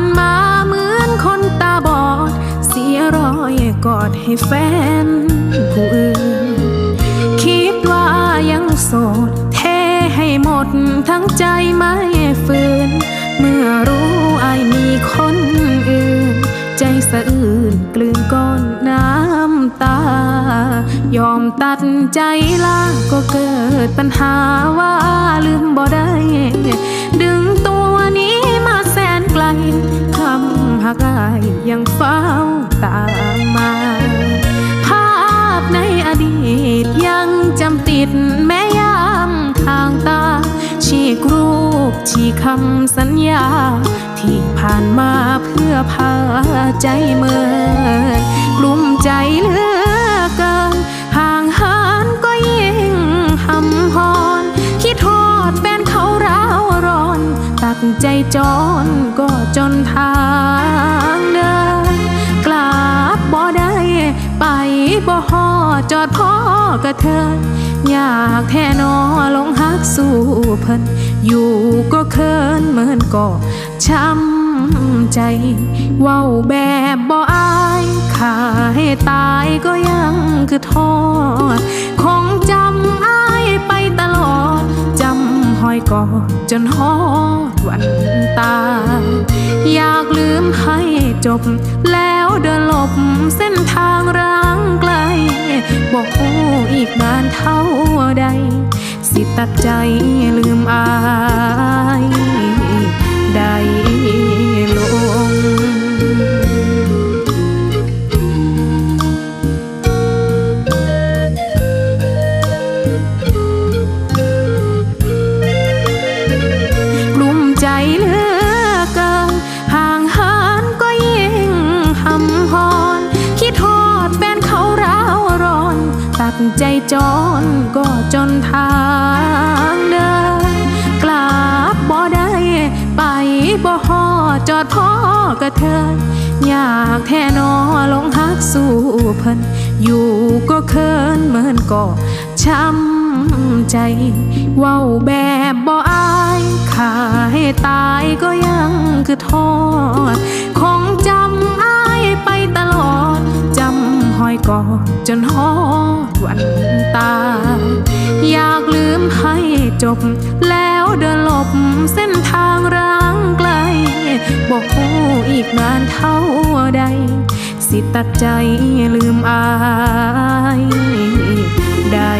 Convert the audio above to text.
านมาเหมือนคนตาบอด เสียรอยกอดให้แฟนผู้อื่น คิดว่ายังโสด เทให้หมดทั้งใจไม่ฝืน เมื่อรู้ไอมีคนอื่น ใจสะอื่นกลืนก้อนน้ำตา ยอมตัดใจลาก็เกิดปัญหาว่าลืมบ่ได้ำหักอายยังเฝ้าตามมา ภาพในอดีตยังจำติดแม้ยามทางตา ชีกรูปชีคำสัญญา ที่ผ่านมาเพื่อพาใจเมินกลุ่มใจเหลือ ตัดใจจรก็จนทางเดินกลับบ่ได้ไปบ่ฮอดจอดพ่อกระเทินอยากแท่นอลงฮักสู่เพิ่นอยู่ก็เคินเหมือนก็ช้ำใจเว้าแบบบ่อายขาให้ตายก็ยังคือทอดคงจำอายไปตลอดจำหอยกอดจนฮอ วันตา อยากลืมให้จบ แล้วเดินหลบเส้นทางร้างไกล บอกอู้อีกนานเท่าใด สิตัดใจลืมอาย ตัดใจจรก็จนทางเดินกลับบ่ได้ ไปบ่ฮอจอดพ่อกระเทินอยากแท่นอลงฮักสู่เพิ่นอยู่ก็เคินเหมือนก็ช้ำใจ เว้าแบบบ่อายขาให้ตายก็ยังคือทอด จนฮอดวันตายอยากลืมให้จบ แล้วเดินหลบเส้นทางร้างไกล บอกอู้อีกนานเท่าใด สิตัดใจลืมอาย ได้